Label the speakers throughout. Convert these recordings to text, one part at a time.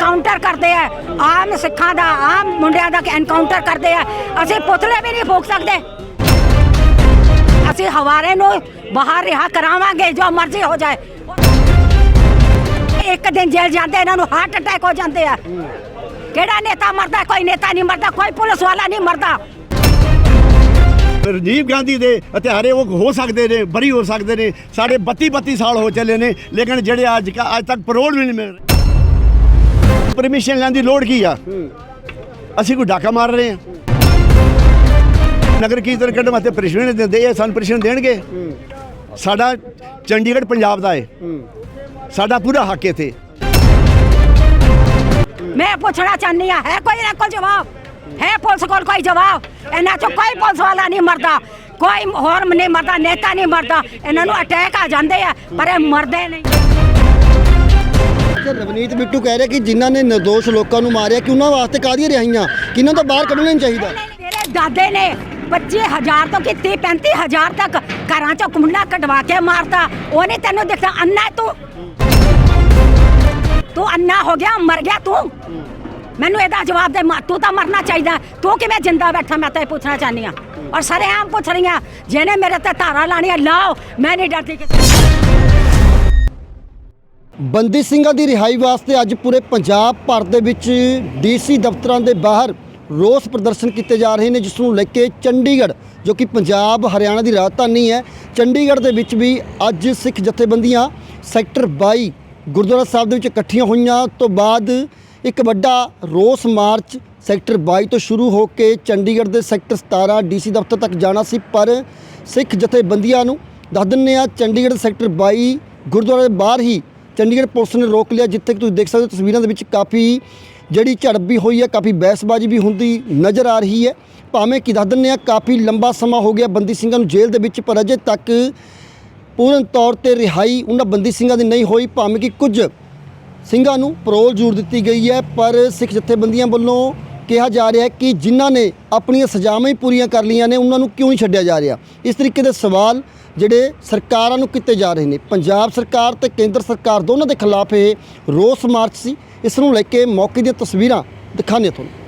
Speaker 1: Encounter ਕਰਦੇ ਆ। ਆਮ ਸਿੱਖਾਂ ਦਾ, ਆਮ ਮੁੰਡਿਆਂ ਦਾ ਐਨਕਾਊਂਟਰ ਕਰਦੇ ਆ। ਅਸੀਂ ਪੁਤਲੇ ਵੀ ਨਹੀਂ ਫੂਕ ਸਕਦੇ। ਅਸੀਂ ਹਵਾਰੇ ਨੂੰ ਬਾਹਰ ਰਿਹਾ ਕਰਾਵਾਂਗੇ, ਜੋ ਮਰਜ਼ੀ ਹੋ ਜਾਏ। ਇੱਕ ਦਿਨ ਜੇਲ੍ਹ ਜਾਂਦੇ, ਇਹਨਾਂ ਨੂੰ ਹਾਰਟ ਅਟੈਕ ਹੋ ਜਾਂਦੇ ਆ। ਕਿਹੜਾ ਨੇਤਾ ਮਰਦਾ, ਕੋਈ ਨੇਤਾ ਨਹੀਂ ਮਰਦਾ, ਕੋਈ ਪੁਲਿਸ ਵਾਲਾ ਨਹੀਂ ਮਰਦਾ।
Speaker 2: ਰਾਜੀਵ ਗਾਂਧੀ ਦੇ ਹਥਿਆਰੇ ਉਹ ਹੋ ਸਕਦੇ ਨੇ, ਬਰੀ ਹੋ ਸਕਦੇ ਨੇ। ਸਾਡੇ 32 32 ਸਾਲ ਹੋ ਚੱਲੇ ਨੇ, ਲੇਕਿਨ ਜਿਹੜੇ ਅੱਜ ਅੱਜ ਤੱਕ ਪਰੋਲ ਵੀ ਨਹੀਂ ਮਿਲ ਰਹੇ। ਪਰਮਿਸ਼ਨ ਲੈਣ ਦੀ ਲੋੜ ਕੀ ਆ? ਅਸੀਂ ਕੋਈ ਡਾਕਾ ਮਾਰ ਰਹੇ ਹਾਂ। ਨਗਰ ਕੀਰਤਨ ਕੱਢਣ ਵਾਸਤੇ ਪਰਮਿਸ਼ਨ ਨਹੀਂ ਦਿੰਦੇ ਇਹ ਸਾਨੂੰ ਪਰਮਿਸ਼ਨ ਦੇਣਗੇ। ਸਾਡਾ ਚੰਡੀਗੜ੍ਹ ਪੰਜਾਬ ਦਾ ਹੈ। ਸਾਡਾ ਪੂਰਾ ਹੱਕ ਇੱਥੇ।
Speaker 1: ਮੈਂ ਪੁੱਛਣਾ ਚਾਹੁੰਦੀ ਆ ਹੈ ਕੋਈ ਨਾ ਕੋਈ ਜਵਾਬ? ਹੈ ਪੁਲਿਸ ਕੋਲ ਕੋਈ ਜਵਾਬ? ਇਹਨਾਂ ਚੋਂ ਕੋਈ ਪੁਲਿਸ ਵਾਲਾ ਨਹੀਂ ਮਰਦਾ। ਕੋਈ ਹੋਰ ਨਹੀਂ ਮਰਦਾ ਨੇਤਾ ਨਹੀਂ ਮਰਦਾ। ਇਹਨਾਂ ਨੂੰ ਅਟੈਕ ਆ ਜਾਂਦੇ ਆ ਪਰ ਇਹ ਮਰਦੇ ਨਹੀਂ
Speaker 3: ਰਵਨੀਤ ਬਿੱਟੂ ਕਹਿ ਰਿਹਾ ਕਿ ਜਿਨ੍ਹਾਂ ਨੇ ਨਿਰਦੋਸ਼ ਲੋਕਾਂ ਨੂੰ ਮਾਰਿਆ, ਕਿ ਉਹਨਾਂ ਵਾਸਤੇ ਕਾਹਦੀਆਂ ਰਿਹਾਈਆਂ? ਕਿ ਇਹਨਾਂ ਤੋਂ ਬਾਹਰ ਕੱਢਣਾ ਚਾਹੀਦਾ?
Speaker 1: ਮੇਰੇ ਦਾਦੇ ਨੇ 25000 ਤੋਂ ਕਿਤੇ 35000 ਤੱਕ ਘਰਾਂ ਚੋਂ ਕੁੰਡਾ ਕਢਵਾ ਕੇ ਮਾਰਤਾ। ਉਹ ਤੈਨੂੰ ਦਿਖਦਾ ਅੰਨਾ ਤੂੰ। ਤੂੰ ਅੰਨਾ ਹੋ ਗਿਆ, ਮਰ ਗਿਆ ਤੂੰ। ਮੈਨੂੰ ਇਹਦਾ ਜਵਾਬ ਦੇ ਤੂੰ ਤਾਂ ਮਰਨਾ ਚਾਹੀਦਾ। ਤੂੰ ਕਿਵੇਂ ਜਿੰਦਾ ਬੈਠਾ, ਮੈਂ ਤਾਂ ਇਹ ਪੁੱਛਣਾ ਚਾਹਨੀ ਆ ਔਰ ਸਾਰੇ ਆਮ ਪੁੱਛ ਰਹੀਆਂ, ਜਿਹਨੇ ਮੇਰੇ ਤੇ ਧਾਰਾ ਲਾਣੀਆਂ ਲਾਓ, ਮੈਂ ਨਹੀਂ ਡਰਦੀ ਕਿਸੇ
Speaker 3: ਬੰਦੀ ਸਿੰਘਾਂ ਦੀ ਰਿਹਾਈ ਵਾਸਤੇ ਅੱਜ ਪੂਰੇ ਪੰਜਾਬ ਭਰ ਦੇ ਵਿੱਚ ਡੀਸੀ ਦਫ਼ਤਰਾਂ ਦੇ ਬਾਹਰ ਰੋਸ ਪ੍ਰਦਰਸ਼ਨ ਕੀਤੇ ਜਾ ਰਹੇ ਨੇ, ਜਿਸ ਨੂੰ ਲੈ ਕੇ ਚੰਡੀਗੜ੍ਹ, ਜੋ ਕਿ ਪੰਜਾਬ, ਹਰਿਆਣਾ ਦੀ ਰਾਜਧਾਨੀ ਹੈ, ਚੰਡੀਗੜ੍ਹ ਦੇ ਵਿੱਚ ਵੀ ਅੱਜ ਸਿੱਖ ਜਥੇਬੰਦੀਆਂ ਸੈਕਟਰ 22 ਗੁਰਦੁਆਰਾ ਸਾਹਿਬ ਦੇ ਵਿੱਚ ਇਕੱਠੀਆਂ ਹੋਈਆਂ। ਤੋਂ ਬਾਅਦ ਇੱਕ ਵੱਡਾ ਰੋਸ ਮਾਰਚ ਸੈਕਟਰ 22 ਤੋਂ ਸ਼ੁਰੂ ਹੋ ਕੇ ਚੰਡੀਗੜ੍ਹ ਦੇ ਸੈਕਟਰ 17 ਡੀਸੀ ਦਫ਼ਤਰ ਤੱਕ ਜਾਣਾ ਸੀ। ਪਰ ਸਿੱਖ ਜਥੇਬੰਦੀਆਂ ਨੂੰ ਦੱਸ ਦਿੰਦੇ ਆ ਚੰਡੀਗੜ੍ਹ ਸੈਕਟਰ 22 ਗੁਰਦੁਆਰੇ ਦੇ ਬਾਹਰ ਹੀ ਚੰਡੀਗੜ੍ਹ ਪੁਲਿਸ ਨੇ ਰੋਕ ਲਿਆ, ਜਿੱਥੇ ਕਿ ਤੁਸੀਂ ਦੇਖ ਸਕਦੇ ਹੋ ਤਸਵੀਰਾਂ ਦੇ ਵਿੱਚ ਕਾਫੀ ਜਿਹੜੀ ਝੜਪ ਵੀ ਹੋਈ ਹੈ, ਕਾਫੀ ਬਹਿਸਬਾਜ਼ੀ ਵੀ ਹੁੰਦੀ ਨਜ਼ਰ ਆ ਰਹੀ ਹੈ। ਭਾਵੇਂ ਕਿ ਦੱਸ ਦਿੰਦੇ ਆ ਕਾਫੀ ਲੰਬਾ ਸਮਾਂ ਹੋ ਗਿਆ ਬੰਦੀ ਸਿੰਘਾਂ ਨੂੰ ਜੇਲ੍ਹ ਦੇ ਵਿੱਚ, ਪਰ ਅਜੇ ਤੱਕ ਪੂਰਨ ਤੌਰ ਤੇ ਰਿਹਾਈ ਉਹਨਾਂ ਬੰਦੀ ਸਿੰਘਾਂ ਦੀ ਨਹੀਂ ਹੋਈ। ਭਾਵੇਂ ਕਿ ਕੁਝ ਸਿੰਘਾਂ ਨੂੰ ਪਰੋਲ ਜ਼ਰੂਰ ਦਿੱਤੀ ਗਈ ਹੈ, ਪਰ ਸਿੱਖ ਜਥੇਬੰਦੀਆਂ ਵੱਲੋਂ ਕਿਹਾ ਜਾ ਰਿਹਾ ਹੈ ਕਿ ਜਿਨ੍ਹਾਂ ਨੇ ਆਪਣੀਆਂ ਸਜ਼ਾਵਾਂ ਹੀ ਪੂਰੀਆਂ ਕਰ ਲਈਆਂ ਨੇ, ਉਹਨਾਂ ਨੂੰ ਕਿਉਂ ਨਹੀਂ ਛੱਡਿਆ ਜਾ ਰਿਹਾ? ਇਸ ਤਰੀਕੇ ਦੇ ਸਵਾਲ ਜਿਹੜੇ ਸਰਕਾਰਾਂ ਨੂੰ ਕੀਤੇ ਜਾ ਰਹੇ ਨੇ। ਪੰਜਾਬ ਸਰਕਾਰ ਤੇ ਕੇਂਦਰ ਸਰਕਾਰ ਦੋਨਾਂ ਦੇ ਖਿਲਾਫ ਇਹ ਰੋਸ ਮਾਰਚ ਸੀ। ਇਸ ਨੂੰ ਲੈ ਕੇ ਮੌਕੇ ਦੀਆਂ ਤਸਵੀਰਾਂ ਦਿਖਾਣੇ ਤੁਹਾਨੂੰ।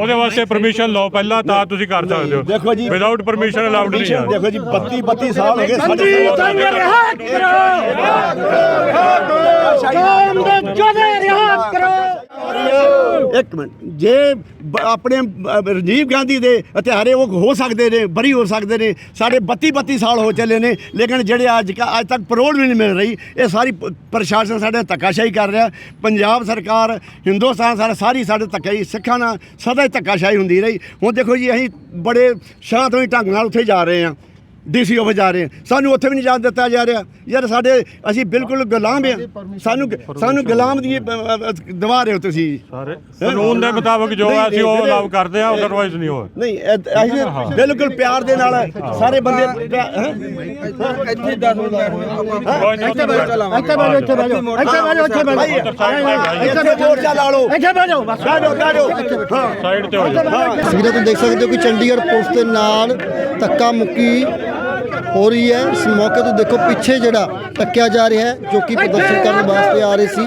Speaker 4: ਉਹਦੇ ਵਾਸਤੇ ਪਰਮਿਸ਼ਨ ਲਓ ਪਹਿਲਾਂ ਤਾਂ ਤੁਸੀਂ ਕਰ ਸਕਦੇ ਹੋ।
Speaker 2: ਦੇਖੋ ਜੀ
Speaker 4: ਵਿਦਆਊਟ ਪਰਮਿਸ਼ਨ ਅਲਾਉਡ ਨਹੀਂ ਹੈ।
Speaker 2: ਦੇਖੋ ਜੀ 32 32 ਸਾਲ ਹੋ ਗਏ ਸਾਡੇ ਇੱਕ ਮਿੰਟ। ਜੇ ਆਪਣੇ ਬ- ਰਾਜੀਵ ਗਾਂਧੀ ਦੇ ਹਥਿਆਰੇ ਉਹ ਹੋ ਸਕਦੇ ਨੇ, ਬਰੀ ਹੋ ਸਕਦੇ ਨੇ, ਸਾਡੇ 32 32 ਸਾਲ ਹੋ ਚੱਲੇ ਨੇ, ਲੇਕਿਨ ਜਿਹੜੇ ਅੱਜ ਕ- ਅੱਜ ਤੱਕ ਪਰੋਲ ਵੀ ਨਹੀਂ ਮਿਲ ਰਹੀ, ਇਹ ਸਾਰੀ ਪ੍ਰਸ਼ਾਸਨ ਸਾਡੇ ਧੱਕਾਸ਼ਾਹੀ ਕਰ ਰਿਹਾ। ਪੰਜਾਬ ਸਰਕਾਰ, ਹਿੰਦੁਸਤਾਨ ਸਾਰਾ ਸਾਰੀ ਸਾਡੇ ਧੱਕਾਈ ਸਿੱਖਾਂ ਨਾਲ ਸਦਾ ਹੀ ਧੱਕਾਸ਼ਾਹੀ ਹੁੰਦੀ ਰਹੀ। ਹੁਣ ਦੇਖੋ ਜੀ, ਅਸੀਂ ਬੜੇ ਸ਼ਾਂਤਮਈ ਢੰਗ ਨਾਲ ਉੱਥੇ ਜਾ ਰਹੇ ਹਾਂ। ਡੀਸੀ ਆਫਿਸ ਜਾ ਰਹੇ ਹਾਂ ਸਾਨੂੰ ਉੱਥੇ ਵੀ ਨਹੀਂ ਜਾਣ ਦਿੱਤਾ ਜਾ ਰਿਹਾ ਯਾਰ ਸਾਡੇ ਅਸੀਂ ਬਿਲਕੁਲ ਗੁਲਾਮ ਆ ਸਾਨੂੰ ਸਾਨੂੰ ਗੁਲਾਮ ਦੀ ਦਵਾ ਰਹੇ ਹੋ ਤੁਸੀਂ
Speaker 4: ਸਾਰੇ ਕਾਨੂੰਨ ਦੇ ਮੁਤਾਬਕ ਜੋ ਹੈ ਅਸੀਂ ਉਹ ਅਲਾਉ ਕਰਦੇ ਆ ਅਦਰਵਾਈਜ਼ ਨਹੀਂ ਹੋ
Speaker 2: ਨਹੀਂ ਅਸੀਂ ਬਿਲਕੁਲ ਪਿਆਰ ਦੇ ਨਾਲ ਸਾਰੇ ਬੰਦੇ ਹੈਂ?
Speaker 4: ਕੋਈ ਨਹੀਂ
Speaker 2: ਇੱਥੇ ਬੈਠੋ ਇੱਥੇ ਬੈਠੋ ਇੱਥੇ ਬੈਠੋ ਇੱਥੇ ਬੈਠੋ
Speaker 4: ਭਾਈ,
Speaker 2: ਇੱਥੇ ਮੋਰਚਾ ਲਾ ਲਓ ਇੱਥੇ ਬੈਠੋ ਬੈਠੋ ਬੈਠੋ ਹਾਂ
Speaker 4: ਸਾਈਡ ਤੇ ਹੋ ਜਾਓ
Speaker 3: ਤਸਵੀਰਾਂ ਤੁਸੀਂ ਦੇਖ ਸਕਦੇ ਹੋ ਕਿ ਚੰਡੀਗੜ੍ਹ ਪੁਲਿਸ ਦੇ ਨਾਲ ਧੱਕਾ ਮੁੱਕੀ ਹੋ ਰਹੀ ਹੈ। ਇਸ ਮੌਕੇ ਤੋਂ ਦੇਖੋ ਪਿੱਛੇ ਜਿਹੜਾ ਟੱਕਿਆ ਜਾ ਰਿਹਾ ਹੈ, ਜੋ ਕਿ ਪ੍ਰਦਰਸ਼ਨ ਕਰਨ ਵਾਸਤੇ ਆ ਰਹੇ ਸੀ।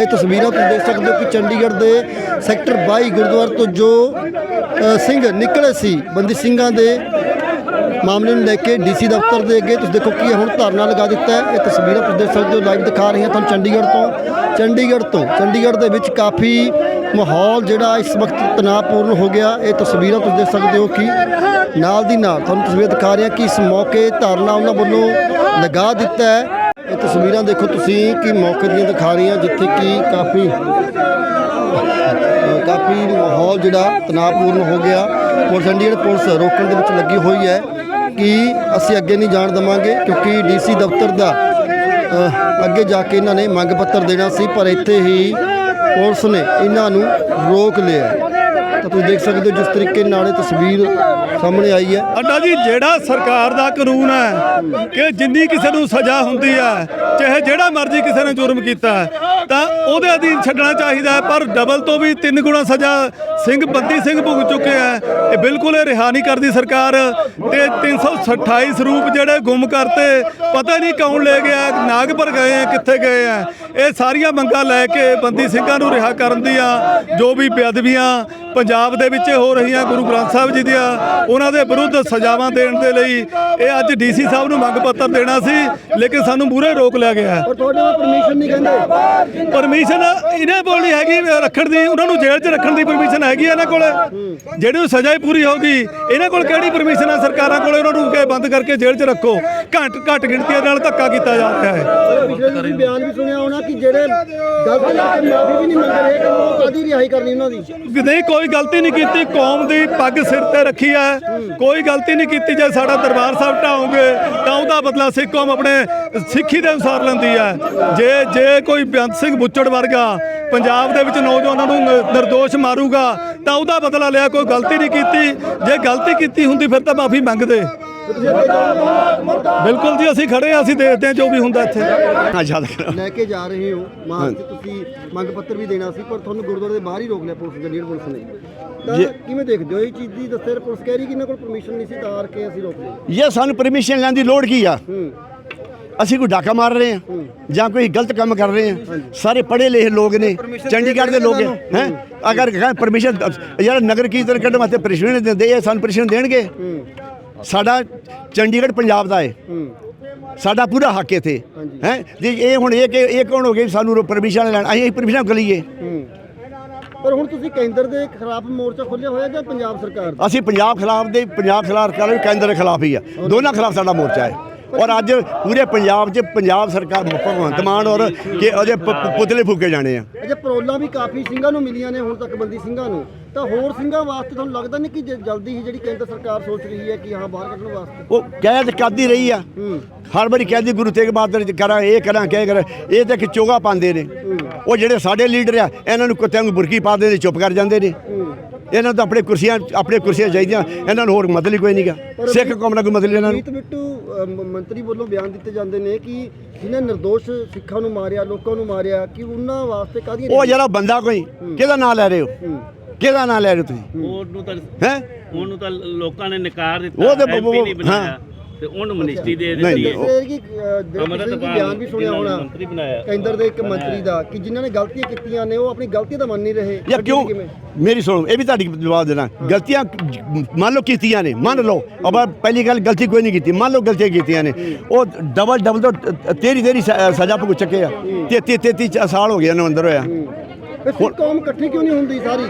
Speaker 3: ਇਹ ਤਸਵੀਰਾਂ ਤੁਸੀਂ ਦੇਖ ਸਕਦੇ ਹੋ ਕਿ ਚੰਡੀਗੜ੍ਹ ਦੇ ਸੈਕਟਰ 22 ਗੁਰਦੁਆਰੇ ਤੋਂ ਜੋ ਸਿੰਘ ਨਿਕਲੇ ਸੀ, ਬੰਦੀ ਸਿੰਘਾਂ ਦੇ ਮਾਮਲੇ ਨੂੰ ਲੈ ਕੇ ਡੀਸੀ ਦਫ਼ਤਰ ਦੇ ਅੱਗੇ। ਤੁਸੀਂ ਦੇਖੋ ਕੀ ਹੁਣ ਧਰਨਾ ਲਗਾ ਦਿੱਤਾ ਹੈ। ਇਹ ਤਸਵੀਰਾਂ ਤੁਸੀਂ ਦੇਖ ਸਕਦੇ ਹੋ, ਲਾਈਵ ਦਿਖਾ ਰਹੇ ਹਾਂ ਤੁਹਾਨੂੰ ਚੰਡੀਗੜ੍ਹ ਤੋਂ। ਚੰਡੀਗੜ੍ਹ ਤੋਂ, ਚੰਡੀਗੜ੍ਹ ਦੇ ਵਿੱਚ ਕਾਫੀ ਮਾਹੌਲ ਜਿਹੜਾ ਇਸ ਵਕਤ ਤਣਾਅਪੂਰਨ ਹੋ ਗਿਆ, ਇਹ ਤਸਵੀਰਾਂ ਤੁਸੀਂ ਦੇਖ ਸਕਦੇ ਹੋ ਕਿ ਨਾਲ ਦੀ ਨਾਲ ਤੁਹਾਨੂੰ ਤਸਵੀਰ ਦਿਖਾ ਰਿਹਾ ਕਿ ਇਸ ਮੌਕੇ ਧਰਨਾ ਉਹਨਾਂ ਵੱਲੋਂ ਲਗਾ ਦਿੱਤਾ ਹੈ। ਇਹ ਤਸਵੀਰਾਂ ਦੇਖੋ ਤੁਸੀਂ ਕਿ ਮੌਕੇ ਦੀਆਂ ਦਿਖਾ ਰਹੀਆਂ ਜਿੱਥੇ ਕਿ ਕਾਫੀ ਕਾਫੀ ਮਾਹੌਲ ਜਿਹੜਾ ਤਣਾਅਪੂਰਨ ਹੋ ਗਿਆ। ਔਰ ਚੰਡੀਗੜ੍ਹ ਪੁਲਿਸ ਰੋਕਣ ਦੇ ਵਿੱਚ ਲੱਗੀ ਹੋਈ ਹੈ ਕਿ ਅਸੀਂ ਅੱਗੇ ਨਹੀਂ ਜਾਣ ਦਵਾਂਗੇ, ਕਿਉਂਕਿ ਡੀਸੀ ਦਫ਼ਤਰ ਦਾ ਅੱਗੇ ਜਾ ਕੇ ਇਹਨਾਂ ਨੇ ਮੰਗ ਪੱਤਰ ਦੇਣਾ ਸੀ, ਪਰ ਇੱਥੇ ਹੀ ਪੁਲਿਸ ਨੇ ਇਹਨਾਂ ਨੂੰ ਰੋਕ ਲਿਆ ਤਾਂ ਤੁਸੀਂ ਦੇਖ ਸਕਦੇ ਹੋ ਜਿਸ ਤਰੀਕੇ ਨਾਲ ਇਹ ਤਸਵੀਰ ਸਾਹਮਣੇ ਆਈ ਹੈ।
Speaker 5: ਅੱਡਾ ਜੀ ਜਿਹੜਾ ਸਰਕਾਰ ਦਾ ਕਾਨੂੰਨ ਹੈ ਕਿ ਜਿੰਨੀ ਕਿਸੇ ਨੂੰ ਸਜ਼ਾ ਹੁੰਦੀ ਹੈ ਚਾਹੇ ਜਿਹੜਾ ਮਰਜ਼ੀ ਕਿਸੇ ਨੇ ਜੁਰਮ ਕੀਤਾ ਹੈ, ਤਾਂ ਉਹਦੇ ਅਧੀਨ ਛੱਡਣਾ ਚਾਹੀਦਾ ਹੈ, ਪਰ ਡਬਲ ਤੋਂ ਵੀ ਤਿੰਨ ਗੁਣਾ ਸਜ਼ਾ ਸਿੰਘ ਬੰਦੀ ਸਿੰਘ ਭੁਗ ਚੁੱਕੇ ਹੈ। ਇਹ ਬਿਲਕੁਲ ਇਹ ਰਿਹਾ ਨਹੀਂ ਕਰਦੀ ਸਰਕਾਰ ਤੇ 328 ਸਰੂਪ ਜਿਹੜੇ ਗੁੰਮ ਕਰਤੇ, ਪਤਾ ਨਹੀਂ ਕੌਣ ਲੈ ਗਿਆ, ਨਾਗਪੁਰ ਗਏ ਆ ਕਿੱਥੇ ਗਏ ਆ ਇਹ ਸਾਰੀਆਂ ਮੰਗਾਂ ਲੈ ਕੇ ਬੰਦੀ ਸਿੰਘਾਂ ਨੂੰ ਰਿਹਾ ਕਰਨ ਦੀਆਂ ਜੋ ਵੀ ਬੇਅਦਬੀਆਂ ਪੰਜਾਬ ਦੇ ਵਿੱਚ ਹੋ ਰਹੀਆਂ, ਗੁਰੂ ਗ੍ਰੰਥ ਸਾਹਿਬ ਜੀ ਦੀਆਂ, ਉਹਨਾਂ ਦੇ ਵਿਰੁੱਧ ਸਜ਼ਾਵਾਂ ਦੇਣ ਦੇ ਲਈ ਇਹ ਅੱਜ ਡੀਸੀ ਸਾਹਿਬ ਨੂੰ ਮੰਗ ਪੱਤਰ ਦੇਣਾ ਸੀ, ਲੇਕਿਨ ਸਾਨੂੰ ਮੂਹਰੇ ਰੋਕ ਲਿਆ ਗਿਆ ਹੈ।
Speaker 3: ਪਰ ਤੁਹਾਡੇ ਪਰਮਿਸ਼ਨ ਨਹੀਂ ਕਹਿੰਦੇ।
Speaker 5: ਪਰਮਿਸ਼ਨ ਇਹਨਾਂ ਕੋਲ ਨਹੀਂ ਹੈਗੀ ਰੱਖਣ ਦੀ ਉਹਨਾਂ ਨੂੰ ਜੇਲ੍ਹ 'ਚ ਰੱਖਣ ਦੀ ਪਰਮਿਸ਼ਨ ਹੈਗੀ ਇਹਨਾਂ ਕੋਲ। ਜਿਹੜੀ ਨੂੰ ਸਜ਼ਾ ਹੀ ਪੂਰੀ ਹੋਗੀ ਇਹਨਾਂ ਕੋਲ ਕਿਹੜੀ ਪਰਮਿਸ਼ਨ ਹੈ ਸਰਕਾਰਾਂ ਕੋਲ ਉਹਨਾਂ ਨੂੰ ਕਿ ਬੰਦ ਕਰਕੇ ਜੇਲ੍ਹ 'ਚ ਰੱਖੋ। ਘੱਟ ਘੱਟ ਗਿਣਤੀਆਂ ਨਾਲ ਧੱਕਾ ਕੀਤਾ ਜਾ ਰਿਹਾ ਹੈ।
Speaker 3: ਪਿਛਲੇ ਦਿਨ ਤੁਸੀਂ ਬਿਆਨ ਵੀ ਸੁਣਿਆ ਹੋਣਾ ਕਿ ਜਿਹੜੇ ਗਲਤ ਕਰਕੇ ਮਾਫੀ ਵੀ ਨਹੀਂ ਮੰਗ ਰਹੇ ਕਿ ਉਹ ਕਾਦੀ ਰਿਹਾਈ ਕਰਨੀ ਉਹਨਾਂ ਦੀ?
Speaker 5: ਨਹੀਂ ਕੋਈ ਗਲਤੀ ਨਹੀਂ ਕੀਤੀ। ਕੌਮ ਦੀ ਪੱਗ ਸਿਰ ਤੇ ਰੱਖੀ ਹੈ। ਕੋਈ ਗਲਤੀ ਨਹੀਂ ਕੀਤੀ ਜੇ ਸਾਡਾ ਦਰਬਾਰ ਸਾਹਿਬ ਢਾਉਂਗੇ ਤਾਂ ਉਹਦਾ ਬਦਲਾ ਸਿੱਖ ਕੌਮ ਆਪਣੇ ਸਿੱਖੀ ਦੇ ਅਨੁਸਾਰ ਲੈਂਦੀ ਹੈ। ਜੇ ਜੇ ਕੋਈ ਬੇਅੰਤ ਸਿੰਘ ਬੁੱਚੜ ਵਰਗਾ ਪੰਜਾਬ ਦੇ ਵਿੱਚ ਨੌਜਵਾਨਾਂ ਨੂੰ ਨਿਰਦੋਸ਼ ਮਾਰੂਗਾ ਤਾਂ ਉਹਦਾ ਬਦਲਾ ਲਿਆ ਕੋਈ ਗਲਤੀ ਨਹੀਂ ਕੀਤੀ। ਜੇ ਗਲਤੀ ਕੀਤੀ ਹੁੰਦੀ ਫਿਰ ਤਾਂ ਮਾਫੀ ਮੰਗਦੇ। ਬਿਲਕੁਲ ਜੀ ਅਸੀਂ ਖੜੇ ਹਾਂ ਅਸੀਂ ਦੇਖਦੇ ਹਾਂ ਜੋ ਵੀ ਹੁੰਦਾ ਇੱਥੇ।
Speaker 2: ਹਾਂ ਯਾਦ ਕਰੋ।
Speaker 3: ਲੈ ਕੇ ਜਾ ਰਹੇ ਹੋ। ਮਾਰਚ ਤੇ ਤੁਸੀਂ ਮੰਗ ਪੱਤਰ ਵੀ ਦੇਣਾ ਸੀ ਪਰ ਤੁਹਾਨੂੰ ਗੁਰਦੁਆਰੇ ਦੇ ਬਾਹਰ ਹੀ ਰੋਕ ਲਿਆ ਪੁਲਿਸ ਗੰਡੀਰ ਪੁਲਿਸ ਨੇ। ਤਾਂ ਕਿਵੇਂ ਦੇਖਦੇ ਹੋ ਇਹ ਚੀਜ਼ ਦੀ? ਦੱਸਿਆ ਪੁਲਿਸ ਕਹਿ ਰਹੀ ਕਿ ਇਹਨਾਂ ਕੋਲ ਪਰਮਿਸ਼ਨ ਨਹੀਂ ਸੀ ਤਾਂ ਹਾਰ ਕੇ ਅਸੀਂ ਰੋਕ ਲਈ
Speaker 2: ਇਹ ਸਾਨੂੰ ਪਰਮਿਸ਼ਨ ਲੈਣ ਦੀ ਲੋੜ ਕੀ ਆ?
Speaker 3: ਹੂੰ।
Speaker 2: ਅਸੀਂ ਕੋਈ ਡਾਕਾ ਮਾਰ ਰਹੇ ਹਾਂ ਜਾਂ ਕੋਈ ਗਲਤ ਕੰਮ ਕਰ ਰਹੇ ਹਾਂ। ਸਾਰੇ ਪੜ੍ਹੇ ਲਿਖੇ ਲੋਕ ਨੇ ਚੰਡੀਗੜ੍ਹ ਦੇ ਲੋਕ ਹੈ? ਅਗਰ ਪਰਮਿਸ਼ਨ ਯਾਰ ਨਗਰ ਕੀਰਤਨ ਕੱਢਣ ਵਾਸਤੇ ਪਰਮਿਸ਼ਨ ਨਹੀਂ ਦਿੰਦੇ ਇਹ ਸਾਨੂੰ ਪਰਮਿਸ਼ਨ ਦੇਣਗੇ। ਸਾਡਾ ਚੰਡੀਗੜ੍ਹ ਪੰਜਾਬ ਦਾ ਹੈ। ਸਾਡਾ ਪੂਰਾ ਹੱਕ ਇੱਥੇ। ਹੈ? ਜੇ ਇਹ ਹੁਣ ਇਹ ਕਿ ਇਹ ਕੌਣ ਹੋ ਗਏ ਸਾਨੂੰ ਪਰਮਿਸ਼ਨ ਲੈਣ? ਅਸੀਂ ਪਰਮਿਸ਼ਨ ਕਲੀਏ
Speaker 3: ਹੂੰ। ਪਰ ਹੁਣ ਤੁਸੀਂ ਕੇਂਦਰ ਦੇ ਖਿਲਾਫ ਮੋਰਚਾ ਖੋਲ੍ਹਿਆ ਹੋਇਆ ਜਾਂ ਪੰਜਾਬ ਸਰਕਾਰ ਦਾ?
Speaker 2: ਅਸੀਂ ਪੰਜਾਬ ਖਿਲਾਫ ਦੇ ਪੰਜਾਬ ਖਿਲਾਫ ਕਰ ਕੇਂਦਰ ਦੇ ਖਿਲਾਫ ਹੀ ਆ। ਦੋਨਾਂ ਖਿਲਾਫ ਸਾਡਾ ਮੋਰਚਾ ਹੈ। ਔਰ ਅੱਜ ਪੂਰੇ ਪੰਜਾਬ 'ਚ ਪੰਜਾਬ ਸਰਕਾਰ ਭਗਵੰਤ ਮਾਨ ਔਰ ਕਿ ਉਹਦੇ ਪ- ਪ- ਪੁਤਲੇ ਫੂਕੇ ਜਾਣੇ ਆ।
Speaker 3: ਅਜੇ ਪਰੋਲਾਂ ਵੀ ਕਾਫੀ ਸਿੰਘਾਂ ਨੂੰ ਮਿਲੀਆਂ ਨੇ ਹੁਣ ਤੱਕ ਬੰਦੀ ਸਿੰਘਾਂ ਨੂੰ। ਤਾਂ ਹੋਰ ਸਿੰਘਾਂ ਵਾਸਤੇ ਤੁਹਾਨੂੰ ਲੱਗਦਾ ਨਹੀਂ ਕਿ ਜ- ਜਲਦੀ ਹੀ ਜਿਹੜੀ ਕੇਂਦਰ ਸਰਕਾਰ ਸੋਚ ਰਹੀ ਹੈ ਕਿ ਹਾਂ ਬਾਹਰ ਕੱਢਣ ਵਾਸਤੇ?
Speaker 2: ਉਹ ਕੈਦ ਕਰਦੀ ਰਹੀ ਆ।
Speaker 3: ਹੂੰ।
Speaker 2: ਹਰ ਵਾਰੀ ਕਹਿੰਦੀ ਗੁਰੂ ਤੇਗ ਬਹਾਦਰ ਜੀ ਕਰਾਂ ਇਹ ਕਰਾਂ ਕਿ ਕਰਾਂ ਇਹ ਤੇ ਕਿ ਚੋਗਾ ਪਾਉਂਦੇ ਨੇ। ਉਹ ਜਿਹੜੇ ਸਾਡੇ ਲੀਡਰ ਆ ਇਹਨਾਂ ਨੂੰ ਕੁੱਤਿਆਂ ਨੂੰ ਬੁਰਕੀ ਪਾ ਦਿੰਦੇ ਚੁੱਪ ਕਰ ਜਾਂਦੇ ਨੇ। ਇਹਨਾਂ ਨੂੰ ਤਾਂ ਆਪਣੇ ਕੁਰਸੀਆਂ ਆਪਣੇ ਕੁਰਸੀਆਂ ਚਾਹੀਦੀਆਂ ਇਹਨਾਂ ਨੂੰ ਹੋਰ ਮਤਲਬ ਹੀ ਕੋਈ ਨਹੀਂਗਾ ਸਿੱਖ ਕੌਮ ਨਾਲ ਕੋਈ ਮਤਲਬ ਇਹਨਾਂ ਨੂੰ।
Speaker 3: ਮਿੱਟੂ ਮੰਤਰੀ ਵੱਲੋਂ ਬਿਆਨ ਦਿੱਤੇ ਜਾਂਦੇ ਨੇ ਕਿ ਜਿਹਨੇ ਨਿਰਦੋਸ਼ ਸਿੱਖਾਂ ਨੂੰ ਮਾਰਿਆ ਲੋਕਾਂ ਨੂੰ ਮਾਰਿਆ ਕਿ ਉਹਨਾਂ ਵਾਸਤੇ ਕਾਹਦੀਆਂ
Speaker 2: ਉਹ ਜਿਹੜਾ ਬੰਦਾ ਕੋਈ ਕਿਹਦਾ ਨਾਂ ਲੈ ਰਹੇ ਹੋ। ਕਿਹਦਾ ਨਾਂ ਲੈ ਰਹੇ ਹੋ ਤੁਸੀਂ?
Speaker 6: ਉਹਨੂੰ ਤਾਂ
Speaker 2: ਹੈ?
Speaker 6: ਉਹਨੂੰ ਤਾਂ ਲੋਕਾਂ ਨੇ ਨਕਾਰ ਦਿੱਤਾ
Speaker 2: ਉਹ ਤੇ
Speaker 6: ਨਹੀਂ ਬਣਾਇਆ।
Speaker 2: ਹਾਂ।
Speaker 6: ਤੇ ਉਹਨੂੰ ਮਿਨਿਸਟਰੀ ਦੇ
Speaker 2: ਨਹੀਂ,
Speaker 6: ਦਿੱਤੀ ਹੈ
Speaker 2: ਉਹ-
Speaker 3: ਇਹ ਕਿ
Speaker 6: ਅੰਮ੍ਰਿਤ
Speaker 3: ਬਿਆਨ ਵੀ ਸੁਣਿਆ ਹੋਣਾ।
Speaker 6: ਮੰਤਰੀ ਬਣਾਇਆ।
Speaker 3: ਕੇਂਦਰ ਦੇ ਇੱਕ ਮੰਤਰੀ ਦਾ ਕਿ ਜਿਨ੍ਹਾਂ ਨੇ ਗਲਤੀਆਂ ਕੀਤੀਆਂ ਨੇ ਉਹ ਆਪਣੀ ਗਲਤੀ ਤਾਂ ਮੰਨ ਨਹੀਂ ਰਹੇ। ਅੱਗੇ
Speaker 2: ਕਿਉਂ? ਮੇਰੀ ਸੁਣੋ ਇਹ ਵੀ ਤੁਹਾਡੀ ਜਵਾਬ ਦੇਣਾ। ਗਲਤੀਆਂ ਮੰਨ ਲਓ ਕੀਤੀਆਂ ਨੇ ਮੰਨ ਲਓ। ਅਬਾ ਪਹਿਲੀ ਗੱਲ ਗਲਤੀ ਕੋਈ ਨਹੀਂ ਕੀਤੀ। ਮੰਨ ਲਓ ਗਲਤੀਆਂ ਕੀਤੀਆਂ ਨੇ। ਉਹ ਡਬਲ ਡਬਲ ਤੋਂ ਤੇਰੀ ਤੇਰੀ ਸਜ਼ਾ ਭੁਗਤ ਚੁੱਕੇ ਆ। 33 33 ਸਾਲ ਹੋ ਗਏ ਨੂੰ ਅੰਦਰ ਹੋਇਆ।
Speaker 3: ਫਿਰ ਕੌਮ ਇਕੱਠੀ ਕਿਉਂ ਨਹੀਂ ਹੁੰਦੀ ਸਾਰੀ?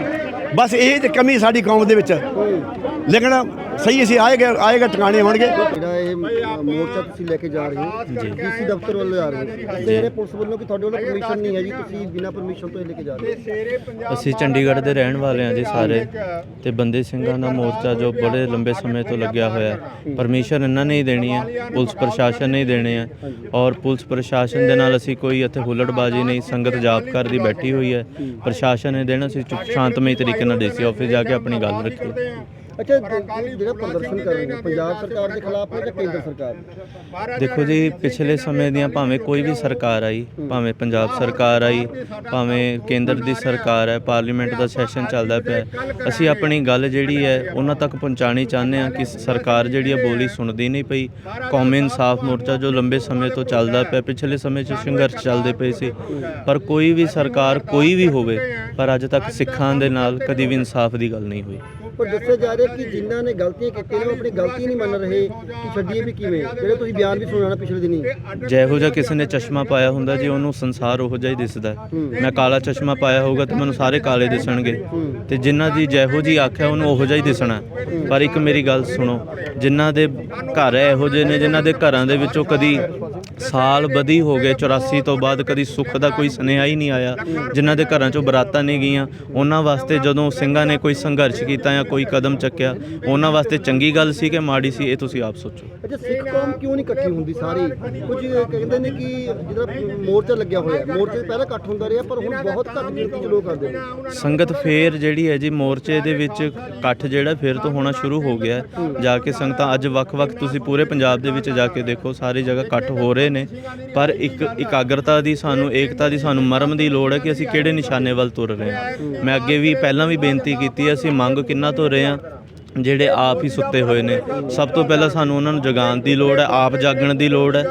Speaker 2: ਬਸ ਇਹ ਤੇ ਕਮੀ ਸਾਡੀ ਕੌਮ ਦੇ ਵਿੱਚ। ਲੇਕਿਨ ਸਹੀ ਅਸੀਂ ਆਏਗਾ ਆਏਗਾ ਟਿਕਾਣੇ ਹੋਣਗੇ।
Speaker 3: ਜਿਹੜਾ ਇਹ ਮੋਰਚਾ ਤੁਸੀਂ ਲੈ ਕੇ ਜਾ ਰਹੇ ਹੋ ਡੀਸੀ ਦਫ਼ਤਰ ਵੱਲ ਜਾ ਰਹੇ ਹੋ ਤੇ ਪੁਲਿਸ ਵੱਲੋਂ ਕਿ ਤੁਹਾਡੇ ਵੱਲੋਂ ਪਰਮਿਸ਼ਨ ਨਹੀਂ ਹੈ ਜੀ ਤੁਸੀਂ ਬਿਨਾਂ ਪਰਮਿਸ਼ਨ ਤੋਂ ਇਹ ਲੈ ਕੇ ਜਾ ਰਹੇ ਹੋ?
Speaker 7: ਅਸੀਂ ਚੰਡੀਗੜ੍ਹ ਦੇ ਰਹਿਣ ਵਾਲੇ ਹਾਂ ਜੀ ਸਾਰੇ ਤੇ ਬੰਦੇ ਸਿੰਘਾਂ ਦਾ ਮੋਰਚਾ ਜੋ ਬੜੇ ਲੰਬੇ ਸਮੇਂ ਤੋਂ ਲੱਗਿਆ ਹੋਇਆ ਹੈ ਪਰਮਿਸ਼ਨ ਇਹਨਾਂ ਨੇ ਹੀ ਦੇਣੀ ਹੈ ਪੁਲਿਸ ਪ੍ਰਸ਼ਾਸਨ ਨੇ ਹੀ ਦੇਣੇ ਹੈ ਔਰ ਪੁਲਿਸ ਪ੍ਰਸ਼ਾਸਨ ਦੇ ਨਾਲ ਅਸੀਂ ਕੋਈ ਇੱਥੇ ਹੁੱਲੜਬਾਜ਼ੀ ਨਹੀਂ ਸੰਗਤ ਜਾਪ ਕਰਦੀ ਬੈਠੀ ਹੋਈ ਹੈ ਪ੍ਰਸ਼ਾਸਨ ਨੇ ਦੇਣਾ ਸੀ ਚੁੱਪ ਸ਼ਾਂਤਮਈ ਤਰੀਕੇ ਨਾਲ ਡੀਸੀ ਆਫਿਸ ਜਾ ਕੇ ਆਪਣੀ ਗੱਲ ਰੱਖੀ।
Speaker 3: ਅੱਛਾ ਜ- ਜਿਹੜਾ ਪ੍ਰਦਰਸ਼ਨ ਕਰ ਰਹੇ ਨੇ ਪੰਜਾਬ ਸਰਕਾਰ ਦੇ ਖਿਲਾਫ ਹੈ ਜਾਂ ਕੇਂਦਰ ਸਰਕਾਰ ਦੇ?
Speaker 7: ਦੇਖੋ ਜੀ ਪਿਛਲੇ ਸਮੇਂ ਦੀਆਂ ਭਾਵੇਂ ਕੋਈ ਵੀ ਸਰਕਾਰ ਆਈ ਭਾਵੇਂ ਪੰਜਾਬ ਸਰਕਾਰ ਆਈ ਭਾਵੇਂ ਕੇਂਦਰ ਦੀ ਸਰਕਾਰ ਹੈ ਪਾਰਲੀਮੈਂਟ ਦਾ ਸੈਸ਼ਨ ਚੱਲਦਾ ਪਿਆ ਅਸੀਂ ਆਪਣੀ ਗੱਲ ਜਿਹੜੀ ਹੈ ਉਹਨਾਂ ਤੱਕ ਪਹੁੰਚਾਣੀ ਚਾਹੁੰਦੇ ਹਾਂ ਕਿ ਸਰਕਾਰ ਜਿਹੜੀ ਹੈ ਬੋਲੀ ਸੁਣਦੀ ਨਹੀਂ ਪਈ। ਕੌਮੀ ਇਨਸਾਫ ਮੋਰਚਾ ਜੋ ਲੰਬੇ ਸਮੇਂ ਤੋਂ ਚੱਲਦਾ ਪਿਆ ਪਿਛਲੇ ਸਮੇਂ 'ਚ ਸੰਘਰਸ਼ ਚੱਲਦੇ ਪਏ ਸੀ। ਪਰ ਕੋਈ ਵੀ ਸਰਕਾਰ ਕੋਈ ਵੀ ਹੋਵੇ ਪਰ ਅੱਜ ਤੱਕ ਸਿੱਖਾਂ ਦੇ ਨਾਲ ਕਦੀ ਵੀ ਇਨਸਾਫ ਦੀ ਗੱਲ ਨਹੀਂ ਹੋਈ
Speaker 3: ਪਰ ਦੱਸਿਆ ਜਾ ਰਿਹਾ ਕਿ ਜਿਨ੍ਹਾਂ ਨੇ ਗਲਤੀਆਂ ਕੀਤੀਆਂ ਨੇ ਉਹ ਆਪਣੀ ਗਲਤੀ ਨਹੀਂ ਮੰਨ ਰਹੇ ਕਿ ਛੱਡੀਏ ਵੀ ਕਿਵੇਂ? ਜਿਹੜੇ ਤੁਸੀਂ ਬਿਆਨ ਵੀ ਸੁਣਾਉਣਾ ਪਿਛਲੇ ਦਿਨੀ।
Speaker 7: ਜਿਹੋ ਜਿਹਾ ਕਿਸੇ ਨੇ ਚਸ਼ਮਾ ਪਾਇਆ ਹੁੰਦਾ ਜੀ ਉਹਨੂੰ ਸੰਸਾਰ ਉਹੋ ਜਿਹਾ ਹੀ ਦਿਸਦਾ। ਮੈਂ ਕਾਲਾ ਚਸ਼ਮਾ ਪਾਇਆ ਹੋਊਗਾ ਤੇ ਮੈਨੂੰ ਸਾਰੇ ਕਾਲੇ ਦਿਸਣਗੇ। ਤੇ ਜਿਨ੍ਹਾਂ ਦੀ ਜਿਹੋ ਜੀ ਅੱਖ ਹੈ ਉਹਨੂੰ ਉਹੋ ਜਿਹਾ ਹੀ ਦਿਸਣਾ। ਪਰ ਇੱਕ ਮੇਰੀ ਗੱਲ ਸੁਣੋ ਜਿਨ੍ਹਾਂ ਦੇ ਘਰ ਇਹੋ ਜਿਹੇ ਨੇ ਜਿਨ੍ਹਾਂ ਦੇ ਘਰਾਂ ਦੇ ਵਿੱਚੋਂ ਕਦੀ ਸਾਲ ਬਦੀ ਹੋ ਗਏ 84 ਤੋਂ ਬਾਅਦ ਕਦੀ ਸੁੱਖ ਦਾ ਕੋਈ ਸੁਨੇਹਾ ਹੀ ਨਹੀਂ ਆਇਆ। ਜਿਨ੍ਹਾਂ ਦੇ ਘਰਾਂ ਚੋਂ ਬਰਾਤਾਂ ਨਹੀਂ ਗਈਆਂ ਉਹਨਾਂ ਵਾਸਤੇ ਜਦੋਂ ਸਿੰਘਾਂ ਨੇ ਕੋਈ ਸੰਘਰਸ਼ ਕੀਤਾ ਜਾਂ ਕੋਈ ਕਦਮ ਚੱਕਿਆ ਉਹਨਾਂ ਵਾਸਤੇ ਚੰਗੀ ਗੱਲ ਸੀ ਕਿ ਮਾੜੀ ਸੀ ਇਹ ਤੁਸੀਂ ਆਪ ਸੋਚੋ।
Speaker 3: ਅੱਛਾ ਸਿੱਖ ਕੌਮ ਕਿਉਂ ਨਹੀਂ ਇਕੱਠੀ ਹੁੰਦੀ ਸਾਰੀ? ਕੁਝ ਕਹਿੰਦੇ ਨੇ ਕਿ ਜਿਹੜਾ ਮੋਰਚਾ ਲੱਗਿਆ ਹੋਇਆ ਹੈ, ਮੋਰਚੇ ਪਹਿਲਾਂ ਇਕੱਠ ਹੁੰਦਾ ਰਿਹਾ ਪਰ ਹੁਣ ਬਹੁਤ ਘੱਟ ਗਿਣਤੀ 'ਚ ਲੋਕ ਆਉਂਦੇ ਨੇ।
Speaker 7: ਸੰਗਤ ਫੇਰ ਜਿਹੜੀ ਹੈ ਜੀ ਮੋਰਚੇ ਦੇ ਵਿੱਚ ਇਕੱਠ ਜਿਹੜਾ ਫੇਰ ਤੋਂ ਹੋਣਾ ਸ਼ੁਰੂ ਹੋ ਗਿਆ। ਜਾ ਕੇ ਸੰਗਤਾਂ ਅੱਜ ਵੱਖ-ਵੱਖ ਤੁਸੀਂ ਪੂਰੇ ਪੰਜਾਬ ਦੇ ਵਿੱਚ ਜਾ ਕੇ ਦੇਖੋ ਸਾਰੀ ਜਗ੍ਹਾ ਇਕੱਠ ਹੋ ਰਹੇ ਨੇ। ਪਰ ਇੱਕ ਇਕਾਗਰਤਾ ਦੀ ਸਾਨੂੰ ਏਕਤਾ ਦੀ ਸਾਨੂੰ ਮਰਮ ਦੀ ਲੋੜ ਹੈ ਕਿ ਅਸੀਂ ਕਿਹੜੇ ਨਿਸ਼ਾਨੇ ਵੱਲ ਤੁਰ ਰਹੇ ਹਾਂ। ਮੈਂ ਅੱਗੇ ਵੀ ਪਹਿਲਾਂ ਵੀ ਬੇਨਤੀ ਕੀਤੀ ਹੈ ਅਸੀਂ ਮੰਗ ਕਿੰਨਾ ਤੋਂ ਰਹੇ ਹਾਂ ਜਿਹੜੇ ਆਪ ਹੀ ਸੁੱਤੇ ਹੋਏ ਨੇ। ਸਭ ਤੋਂ ਪਹਿਲਾਂ ਸਾਨੂੰ ਉਹਨਾਂ ਨੂੰ ਜਗਾਉਣ ਦੀ ਲੋੜ ਹੈ ਆਪ ਜਾਗਣ ਦੀ ਲੋੜ ਹੈ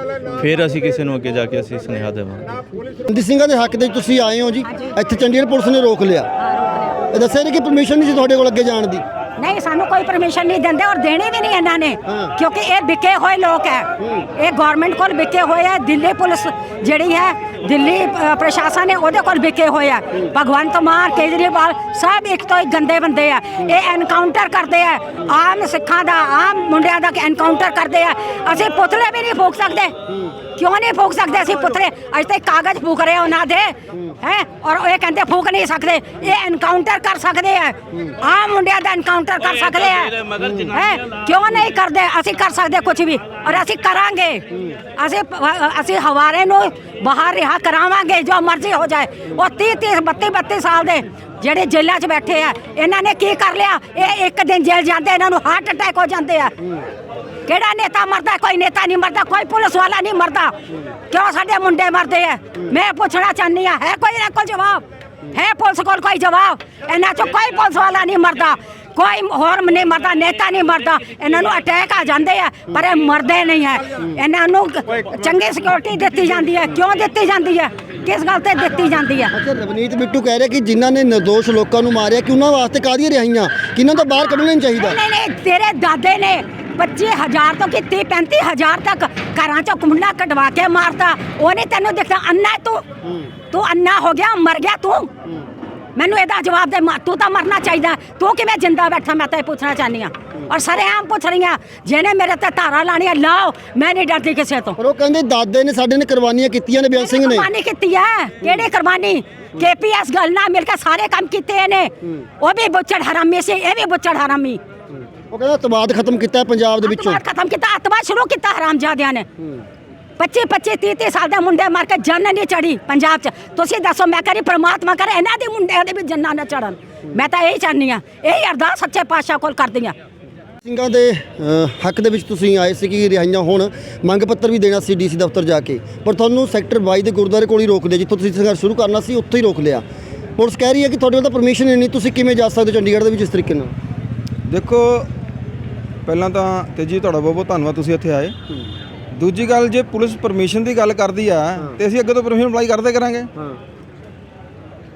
Speaker 7: ਫਿਰ ਅਸੀਂ ਕਿਸੇ ਨੂੰ ਅੱਗੇ ਜਾ ਕੇ ਅਸੀਂ ਸੁਨੇਹਾ ਦੇਵਾਂਗੇ।
Speaker 3: ਬੰਦੀ ਸਿੰਘਾਂ ਦੇ ਹੱਕ ਦੇ ਵਿੱਚ ਤੁਸੀਂ ਆਏ ਹੋ ਜੀ। ਇੱਥੇ ਚੰਡੀਗੜ੍ਹ ਪੁਲਿਸ ਨੇ ਰੋਕ ਲਿਆ। ਦੱਸਿਆ ਨਹੀਂ ਕਿ ਪਰਮਿਸ਼ਨ ਨਹੀਂ ਸੀ ਤੁਹਾਡੇ ਕੋਲ ਅੱਗੇ ਜਾਣ ਦੀ।
Speaker 1: ਨਹੀਂ ਸਾਨੂੰ ਕੋਈ ਪਰਮਿਸ਼ਨ ਨਹੀਂ ਦਿੰਦੇ ਔਰ ਦੇਣੀ ਵੀ ਨਹੀਂ ਇਹਨਾਂ ਨੇ। ਕਿਉਂਕਿ ਇਹ ਵਿਕੇ ਹੋਏ ਲੋਕ ਹੈ। ਇਹ ਗਵਰਨਮੈਂਟ ਕੋਲ ਵਿਕੇ ਹੋਏ ਹੈ ਦਿੱਲੀ ਪੁਲਿਸ ਜਿਹੜੀ ਹੈ ਦਿੱਲੀ ਪ੍ਰਸ਼ਾਸਨ ਹੈ ਉਹਦੇ ਕੋਲ ਵਿਕੇ ਹੋਏ ਹੈ। ਭਗਵੰਤ ਮਾਨ ਕੇਜਰੀਵਾਲ ਸਭ ਇੱਕ ਤੋਂ ਇੱਕ ਗੰਦੇ ਬੰਦੇ ਆ ਇਹ ਐਨਕਾਊਂਟਰ ਕਰਦੇ ਆ ਆਮ ਸਿੱਖਾਂ ਦਾ ਆਮ ਮੁੰਡਿਆਂ ਦਾ ਐਨਕਾਊਂਟਰ ਕਰਦੇ ਆ ਅਸੀਂ ਪੁਤਲੇ ਵੀ ਨਹੀਂ ਫੂਕ ਸਕਦੇ। ਕਿਉਂ ਨਹੀਂ ਫੂਕ ਸਕਦੇ ਅਸੀਂ ਪੁਤਲੇ ਅੱਜ ਤੇ ਕਾਗਜ਼ ਫੂਕ ਰਹੇ ਉਹਨਾਂ ਦੇ ਹੈ ਔਰ ਇਹ ਕਹਿੰਦੇ ਫੂਕ ਨਹੀਂ ਸਕਦੇ ਇਹ ਐਨਕਾਊਂਟਰ ਕਰ ਸਕਦੇ ਆ ਆਮ ਮੁੰਡਿਆਂ ਦਾ ਐਨਕਾਊਂਟਰ ਕਰ ਸਕਦੇ ਆ ਹੈ ਕਿਉਂ ਨਹੀਂ ਕਰਦੇ ਅਸੀਂ ਕਰ ਸਕਦੇ ਕੁਝ ਵੀ ਔਰ ਅਸੀਂ ਕਰਾਂਗੇ ਅਸੀਂ ਅਸੀਂ ਹਵਾਰੇ ਨੂੰ ਬਾਹਰ ਰਿਹਾ ਕਰਾਵਾਂਗੇ ਜੋ ਮਰਜ਼ੀ ਹੋ ਜਾਏ ਉਹ 30 30 32 32 ਸਾਲ ਦੇ ਜਿਹੜੇ ਜੇਲ੍ਹਾਂ 'ਚ ਬੈਠੇ ਆ ਇਹਨਾਂ ਨੇ ਕੀ ਕਰ ਲਿਆ ਇਹ ਇੱਕ ਦਿਨ ਜੇਲ੍ਹ ਜਾਂਦੇ ਇਹਨਾਂ ਨੂੰ ਹਾਰਟ ਅਟੈਕ ਹੋ ਜਾਂਦੇ ਆ ਕਿਹੜਾ ਨੇਤਾ ਮਰਦਾ ਕੋਈ ਨੇਤਾ ਨਹੀਂ ਮਰਦਾ ਕੋਈ ਪੁਲਿਸ ਵਾਲਾ ਨਹੀਂ ਮਰਦਾ। ਕਿਉਂ ਸਾਡੇ ਮੁੰਡੇ ਮਰਦੇ ਆ? ਮੈਂ ਪੁੱਛਣਾ ਚਾਹੁੰਦੀ ਆ ਹੈ ਕੋਈ ਇਹਨਾਂ ਕੋਲ ਜਵਾਬ? ਹੈ ਪੁਲਿਸ ਕੋਲ ਕੋਈ ਜਵਾਬ? ਇਹਨਾਂ ਚੋਂ ਕੋਈ ਪੁਲਿਸ ਵਾਲਾ ਨਹੀਂ ਮਰਦਾ। ਕੋਈ ਹੋਰ ਨਹੀਂ ਮਰਦਾ ਨੇਤਾ ਨਹੀਂ ਮਰਦਾ। ਇਹਨਾਂ ਨੂੰ ਅਟੈਕ ਆ ਜਾਂਦੇ ਆ ਪਰ ਇਹ ਮਰਦੇ ਨਹੀਂ ਹੈ ਇਹਨਾਂ ਨੂੰ ਚੰਗੀ ਸਿਕਿਉਰਿਟੀ ਦਿੱਤੀ ਜਾਂਦੀ ਹੈ ਕਿਉਂ ਦਿੱਤੀ ਜਾਂਦੀ ਹੈ ਕਿਸ ਗੱਲ ਤੇ ਦਿੱਤੀ ਜਾਂਦੀ ਹੈ
Speaker 3: ਅੱਛਾ ਰਵਨੀਤ ਬਿੱਟੂ ਕਹਿ ਰਿਹਾ ਕਿ ਜਿਨ੍ਹਾਂ ਨੇ ਨਿਰਦੋਸ਼ ਲੋਕਾਂ ਨੂੰ ਮਾਰਿਆ ਕਿ ਉਹਨਾਂ ਵਾਸਤੇ ਕਾਹਦੀਆਂ ਰਿਹਾਈਆਂ? ਕਿ ਇਹਨਾਂ ਤੋਂ ਬਾਹਰ ਕੱਢਣਾ ਚਾਹੀਦਾ?
Speaker 1: ਨਹੀਂ ਨਹੀਂ ਤੇਰੇ ਦਾਦੇ ਨੇ 25000 ਤੋਂ ਕਿ 30 35000 ਤੱਕ ਘਰਾਂ ਚੋਂ ਕੁੰਡਾ ਕਢਵਾ ਕੇ ਮਾਰਤਾ। ਉਹ ਨਹੀਂ ਤੈਨੂੰ ਦਿਖਦਾ ਅੰਨਾ ਤੂੰ? ਤੂੰ ਅੰਨਾ ਹੋ ਗਿਆ ਮਰ ਗਿਆ ਤੂੰ? ਮੈਨੂੰ ਇਹਦਾ ਜਵਾਬ ਦੇ ਤੂੰ ਤਾਂ ਮਰਨਾ ਚਾਹੀਦਾ ਤੂੰ ਕਿਵੇਂ ਜਿੰਦਾ ਬੈਠਾ ਮੈਂ ਤਾਂ ਇਹ ਪੁੱਛਣਾ ਚਾਹਨੀ ਆ ਔਰ ਸਰੇਆਮ ਪੁੱਛ ਰਹੀ ਆ ਜਿਹਨੇ ਮੇਰੇ ਤੇ ਧਾਰਾ ਲਾਣੀਆਂ ਲਾਓ ਮੈਂ ਨਹੀਂ ਡਰਦੀ ਕਿਸੇ ਤੋਂ।
Speaker 3: ਪਰ ਉਹ ਕਹਿੰਦੇ ਦਾਦੇ ਨੇ ਸਾਡੇ ਨੇ ਕੁਰਬਾਨੀਆਂ ਕੀਤੀਆਂ ਨੇ ਬਿਆਨ ਸਿੰਘ ਨੇ।
Speaker 1: ਕੁਰਬਾਨੀ ਕੀਤੀ ਹੈ? ਕਿਹੜੀ ਕੁਰਬਾਨੀ? ਕੇਪੀਐਸ ਗੱਲ ਨਾਲ ਮਿਲ ਕੇ ਸਾਰੇ ਕੰਮ ਕੀਤੇ ਇਹਨੇ। ਉਹ ਵੀ ਬੁੱਚੜ ਹਰਾਮੀ ਸੀ ਇਹ ਵੀ ਬੁੱਚੜ ਹਰਾਮੀ।
Speaker 3: ਉਹ ਕਹਿੰਦਾ ਤਬਾਦ ਖਤਮ ਕੀਤਾ ਹੈ ਪੰਜਾਬ ਦੇ ਵਿੱਚੋਂ।
Speaker 1: ਅੱਤਵਾਦ ਖਤਮ ਕੀਤਾ ਅੱਤਵਾਦ ਸ਼ੁਰੂ ਕੀਤਾ ਹਰਾਮਜ਼ਾਦਿਆਂ ਨੇ। 25 25 30 30 ਸਾਲ ਦੇ ਮੁੰਡੇ ਮਾਰ ਕੇ ਜੰਨ ਨਹੀਂ ਚੜੀ ਪੰਜਾਬ 'ਚ। ਤੁਸੀਂ ਦੱਸੋ ਮੈਂ ਕਰੀ ਪ੍ਰਮਾਤਮਾ ਕਰੇ ਇਹਨਾਂ ਦੇ ਮੁੰਡਿਆਂ ਦੇ ਵੀ ਜੰਨਾਂ ਨਾ ਚੜਨ ਮੈਂ ਤਾਂ ਇਹੀ ਚਾਹਨੀ ਆ ਇਹੀ ਅਰਦਾਸ ਸੱਚੇ ਪਾਤਸ਼ਾਹ ਕੋਲ ਕਰਦੀ ਆ
Speaker 3: ਸਿੰਘਾਂ ਦੇ ਅ, ਹੱਕ ਦੇ ਵਿੱਚ ਤੁਸੀਂ ਆਏ ਸੀ ਕਿ ਰਿਹਾਈਆਂ ਹੋਣ ਮੰਗ ਪੱਤਰ ਵੀ ਦੇਣਾ ਸੀ ਡੀਸੀ ਦਫ਼ਤਰ ਜਾ ਕੇ। ਪਰ ਤੁਹਾਨੂੰ ਸੈਕਟਰ 22 ਦੇ ਗੁਰਦੁਆਰੇ ਕੋਲ ਹੀ ਰੋਕ ਲਿਆ ਜਿੱਥੋਂ ਤੁਸੀਂ ਸੰਘਰਸ਼ ਸ਼ੁਰੂ ਕਰਨਾ ਸੀ ਉੱਥੇ ਹੀ ਰੋਕ ਲਿਆ। ਪੁਲਿਸ ਕਹਿ ਰਹੀ ਹੈ ਕਿ ਤੁਹਾਡੇ ਕੋਲ ਤਾਂ ਪਰਮਿਸ਼ਨ ਹੀ ਨਹੀਂ ਤੁਸੀਂ ਕਿਵੇਂ ਜਾ ਸਕਦੇ ਹੋ ਚੰਡੀਗੜ੍ਹ ਦੇ ਵਿੱਚ ਇਸ ਤਰੀਕੇ ਨਾਲ?
Speaker 8: ਦੇਖੋ ਪਹਿਲਾਂ ਤਾਂ ਤੇਜੀ ਤੁਹਾਡਾ ਬਹੁਤ ਬਹੁਤ ਧੰਨਵਾਦ ਤੁਸੀਂ ਇੱਥੇ ਆਏ। ਦੂਜੀ ਗੱਲ ਜੇ ਪੁਲਿਸ ਪਰਮਿਸ਼ਨ ਦੀ ਗੱਲ ਕਰਦੀ ਆ ਤੇ ਅਸੀਂ ਅੱਗੇ ਤੋਂ ਪਰਮਿਸ਼ਨ ਅਪਲਾਈ ਕਰਦੇ ਕਰਾਂਗੇ।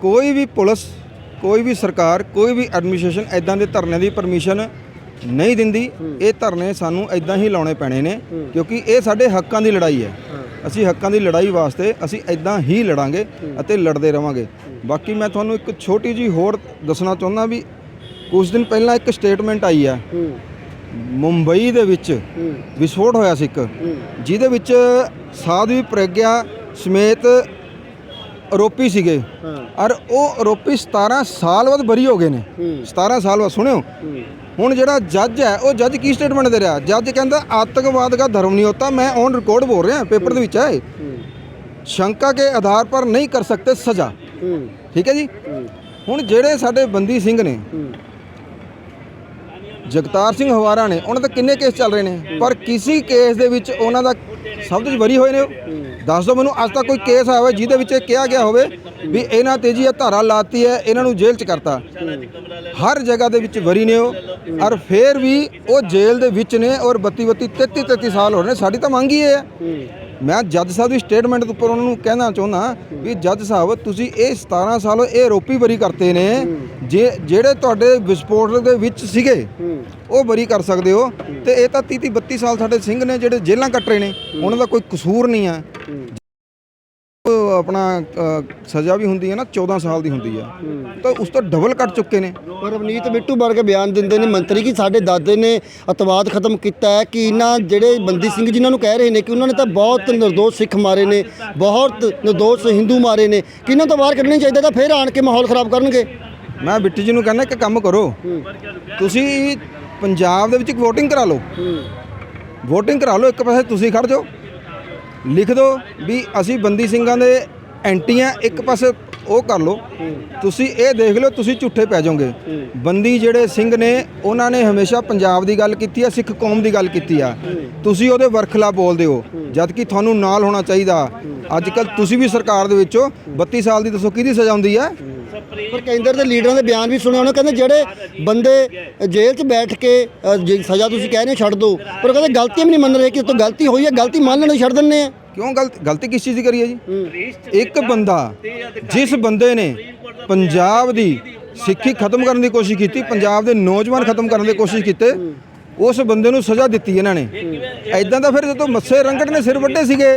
Speaker 8: ਕੋਈ ਵੀ ਪੁਲਿਸ ਕੋਈ ਵੀ ਸਰਕਾਰ ਕੋਈ ਵੀ ਐਡਮਿਨਿਸਟ੍ਰੇਸ਼ਨ ਐਦਾਂ ਦੇ ਧਰਨਿਆਂ ਦੀ ਪਰਮਿਸ਼ਨ ਨਹੀਂ ਦਿੰਦੀ। ਇਹ ਧਰਨੇ ਸਾਨੂੰ ਐਦਾਂ ਹੀ ਲਾਉਣੇ ਪੈਣੇ ਨੇ ਕਿਉਂਕਿ ਇਹ ਸਾਡੇ ਹੱਕਾਂ ਦੀ ਲੜਾਈ ਹੈ। ਅਸੀਂ ਹੱਕਾਂ ਦੀ ਲੜਾਈ ਵਾਸਤੇ ਅਸੀਂ ਐਦਾਂ ਹੀ ਲੜਾਂਗੇ ਅਤੇ ਲੜਦੇ ਰਵਾਂਗੇ। ਬਾਕੀ ਮੈਂ ਤੁਹਾਨੂੰ ਇੱਕ ਛੋਟੀ ਜੀ ਹੋਰ ਦੱਸਣਾ ਚਾਹੁੰਦਾ ਵੀ ਕੁਝ ਦਿਨ ਪਹਿਲਾਂ ਇੱਕ ਸਟੇਟਮੈਂਟ ਆਈ ਆ। ਮੁੰਬਈ ਦੇ ਵਿੱਚ ਵਿਸਫੋਟ ਹੋਇਆ ਸੀ ਇੱਕ ਜਿਹਦੇ ਵਿੱਚ ਸਾਧਵੀ ਪ੍ਰਗਿਆ ਸਮੇਤ ਆਰੋਪੀ ਸੀਗੇ। ਔਰ ਉਹ ਆਰੋਪੀ 17 ਸਾਲ ਬਾਅਦ ਬਰੀ ਹੋ ਗਏ ਨੇ। 17 ਸਾਲ ਬਾਅਦ ਸੁਣਿਓ। ਹੁਣ ਜਿਹੜਾ ਜੱਜ ਹੈ ਉਹ ਜੱਜ ਕੀ ਸਟੇਟਮੈਂਟ ਦੇ ਰਿਹਾ? ਜੱਜ ਕਹਿੰਦਾ ਆਤੰਕਵਾਦ ਦਾ ਧਰਮ ਨਹੀਂ ਹੋਤਾ ਮੈਂ ਔਨ ਰਿਕਾਰਡ ਬੋਲ ਰਿਹਾ ਪੇਪਰ ਦੇ ਵਿੱਚ ਹੈ। ਸ਼ੰਕਾ ਕੇ ਆਧਾਰ ਪਰ ਨਹੀਂ ਕਰ ਸਕਤੇ ਸਜ਼ਾ। ਠੀਕ ਹੈ ਜੀ? ਹੁਣ ਜਿਹੜੇ ਸਾਡੇ ਬੰਦੀ ਸਿੰਘ ਨੇ ਜਗਤਾਰ ਸਿੰਘ ਹਵਾਰਾ ਨੇ, ਉਹਨਾਂ ਦੇ ਕਿੰਨੇ ਕੇਸ ਚੱਲ ਰਹੇ ਨੇ? ਪਰ ਕਿਸੇ ਕੇਸ ਦੇ ਵਿੱਚ ਉਹਨਾਂ ਦਾ ਸਭ ਤੋਂ ਵਰੀ ਹੋਏ ਨੇ ਉਹ। ਦੱਸ ਦਿਓ ਮੈਨੂੰ, ਅੱਜ ਤੱਕ ਕੋਈ ਕੇਸ ਆਇਆ ਹੋਵੇ ਜਿਹਦੇ ਵਿੱਚ ਇਹ ਕਿਹਾ ਗਿਆ ਹੋਵੇ ਵੀ ਇਹਨਾਂ ਤੇ ਜੀ ਇਹ ਧਾਰਾ ਲਾਤੀ ਹੈ, ਇਹਨਾਂ ਨੂੰ ਜੇਲ੍ਹ 'ਚ ਕਰਤਾ। ਹਰ ਜਗ੍ਹਾ ਦੇ ਵਿੱਚ ਵਰੀ ਨੇ ਉਹ। ਔਰ ਫੇਰ ਵੀ ਉਹ ਜੇਲ੍ਹ ਦੇ ਵਿੱਚ ਨੇ ਔਰ 32 32 33 33 ਸਾਲ ਹੋ ਰਹੇ ਨੇ। ਸਾਡੀ ਤਾਂ ਮੰਗ ਹੀ ਇਹ ਹੈ। ਮੈਂ ਜੱਜ ਸਾਹਿਬ ਦੀ ਸਟੇਟਮੈਂਟ ਦੇ ਉੱਪਰ ਉਹਨਾਂ ਨੂੰ ਕਹਿਣਾ ਚਾਹੁੰਦਾ ਵੀ ਜੱਜ ਸਾਹਿਬ ਤੁਸੀਂ ਇਹ 17 ਸਾਲ ਇਹ ਆਰੋਪੀ ਬਰੀ ਕਰਤੇ ਨੇ ਜੇ ਜਿਹੜੇ ਤੁਹਾਡੇ ਵਿਸਫੋਟ ਦੇ ਵਿੱਚ ਸੀਗੇ ਉਹ ਬਰੀ ਕਰ ਸਕਦੇ ਹੋ। ਤੇ ਇਹ ਤਾਂ 30 32 ਸਾਲ ਸਾਡੇ ਸਿੰਘ ਨੇ ਜਿਹੜੇ ਜੇਲ੍ਹਾਂ ਕੱਟ ਰਹੇ ਨੇ ਉਹਨਾਂ ਦਾ ਕੋਈ ਕਸੂਰ ਨਹੀਂ ਆ। ਆਪਣਾ ਅ, ਸਜ਼ਾ ਵੀ ਹੁੰਦੀ ਹੈ ਨਾ 14 ਸਾਲ ਦੀ ਹੁੰਦੀ ਹੈ ਤਾਂ ਉਸ ਤੋਂ ਡਬਲ ਕੱਟ ਚੁੱਕੇ ਨੇ।
Speaker 3: ਪਰ ਰਵਨੀਤ ਬਿੱਟੂ ਵਰਗੇ ਬਿਆਨ ਦਿੰਦੇ ਨੇ ਮੰਤਰੀ ਕਿ ਸਾਡੇ ਦਾਦੇ ਨੇ ਅਤਵਾਦ ਖਤਮ ਕੀਤਾ ਹੈ ਕਿ ਇਹਨਾਂ ਜਿਹੜੇ ਬੰਦੀ ਸਿੰਘ ਜਿਨ੍ਹਾਂ ਨੂੰ ਕਹਿ ਰਹੇ ਨੇ ਕਿ ਉਹਨਾਂ ਨੇ ਤਾਂ ਬਹੁਤ ਨਿਰਦੋਸ਼ ਸਿੱਖ ਮਾਰੇ ਨੇ ਬਹੁਤ ਨਿਰਦੋਸ਼ ਹਿੰਦੂ ਮਾਰੇ ਨੇ ਕਿ ਇਹਨਾਂ ਤੋਂ ਬਾਹਰ ਕੱਢਣੇ ਚਾਹੀਦਾ ਤਾਂ ਫਿਰ ਆਣ ਕੇ ਮਾਹੌਲ ਖਰਾਬ ਕਰਨਗੇ?
Speaker 8: ਮੈਂ ਬਿੱਟੂ ਜੀ ਨੂੰ ਕਹਿੰਦਾ ਕਿ ਕੰਮ ਕਰੋ। ਤੁਸੀਂ ਪੰਜਾਬ ਦੇ ਵਿੱਚ ਇੱਕ VOTING ਕਰਾ ਲਓ। VOTING ਕਰਾ ਲਓ ਇੱਕ ਪਾਸੇ ਤੁਸੀਂ ਖੜ ਜਾਓ। ਲਿਖ ਦਿਓ ਵੀ ਅਸੀਂ ਬੰਦੀ ਸਿੰਘਾਂ ਦੇ ਐਂਟੀ ਆ ਇੱਕ ਪਾਸੇ ਉਹ ਕਰ ਲਓ। ਤੁਸੀਂ ਇਹ ਦੇਖ ਲਓ, ਤੁਸੀਂ ਝੂਠੇ ਪੈ ਜਾਓਗੇ। ਬੰਦੀ ਜਿਹੜੇ ਸਿੰਘ ਨੇ, ਉਹਨਾਂ ਨੇ ਹਮੇਸ਼ਾ ਪੰਜਾਬ ਦੀ ਗੱਲ ਕੀਤੀ ਆ, ਸਿੱਖ ਕੌਮ ਦੀ ਗੱਲ ਕੀਤੀ ਆ। ਤੁਸੀਂ ਉਹਦੇ ਵਰਖਲਾ ਬੋਲਦੇ ਹੋ, ਜਦ ਕਿ ਤੁਹਾਨੂੰ ਨਾਲ ਹੋਣਾ ਚਾਹੀਦਾ। ਅੱਜ ਕੱਲ ਤੁਸੀਂ ਵੀ ਸਰਕਾਰ ਦੇ ਵਿੱਚੋਂ 32 ਸਾਲ ਦੀ ਦੱਸੋ ਕਿਹਦੀ ਸਜ਼ਾ ਹੁੰਦੀ ਆ?
Speaker 3: ਪਰ ਕੇਂਦਰ ਦੇ ਲੀਡਰਾਂ ਦੇ ਬਿਆਨ ਵੀ ਸੁਣੇ ਉਹਨੇ ਕਹਿੰਦੇ ਜਿਹੜੇ ਬੰਦੇ ਜੇਲ੍ਹ 'ਚ ਬੈਠ ਕੇ ਅ, ਜੇ ਸਜ਼ਾ ਤੁਸੀਂ ਕਹਿ ਰਹੇ ਹੋ ਛੱਡ ਦਿਓ ਪਰ ਉਹ ਕਹਿੰਦੇ ਗਲਤੀਆਂ ਵੀ ਨਹੀਂ ਮੰਨ ਰਹੇ ਕਿ ਤੋਂ ਗਲਤੀ ਹੋਈ ਹੈ ਗਲਤੀ ਮੰਨ ਲੈਣੀ ਛੱਡ ਦਿੰਦੇ ਆ।
Speaker 8: ਕਿਉਂ ਗਲਤ ਗਲਤੀ ਕਿਸ ਚੀਜ਼ ਦੀ ਕਰੀ ਹੈ ਜੀ? ਇੱਕ ਬੰਦਾ ਜਿਸ ਬੰਦੇ ਨੇ ਪੰਜਾਬ ਦੀ ਸਿੱਖੀ ਖਤਮ ਕਰਨ ਦੀ ਕੋਸ਼ਿਸ਼ ਕੀਤੀ ਪੰਜਾਬ ਦੇ ਨੌਜਵਾਨ ਖਤਮ ਕਰਨ ਦੀ ਕੋਸ਼ਿਸ਼ ਕੀਤੇ ਉਸ ਬੰਦੇ ਨੂੰ ਸਜ਼ਾ ਦਿੱਤੀ ਇਹਨਾਂ ਨੇ। ਐਦਾਂ ਤਾਂ ਫਿਰ ਜਦੋਂ ਮੱਸੇ ਰੰਗੜ ਨੇ ਸਿਰ ਵੱਡੇ ਸੀਗੇ,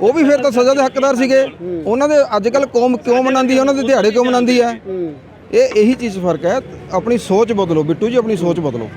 Speaker 8: ਉਹ ਵੀ ਫਿਰ ਤਾਂ ਸਜ਼ਾ ਦੇ ਹੱਕਦਾਰ ਸੀਗੇ। ਉਹਨਾਂ ਦੇ ਅੱਜ ਕੱਲ ਕੌਮ ਕਿਉਂ ਮਨਾਉਂਦੀ ਹੈ? ਉਹਨਾਂ ਦੇ ਦਿਹਾੜੇ ਕਿਉਂ ਮਨਾਉਂਦੀ ਹੈ? ਇਹ ਇਹੀ ਚੀਜ਼ ਫ਼ਰਕ ਹੈ। ਆਪਣੀ ਸੋਚ ਬਦਲੋ। ਬਿੱਟੂ ਜੀ, ਆਪਣੀ ਸੋਚ ਬਦਲੋ।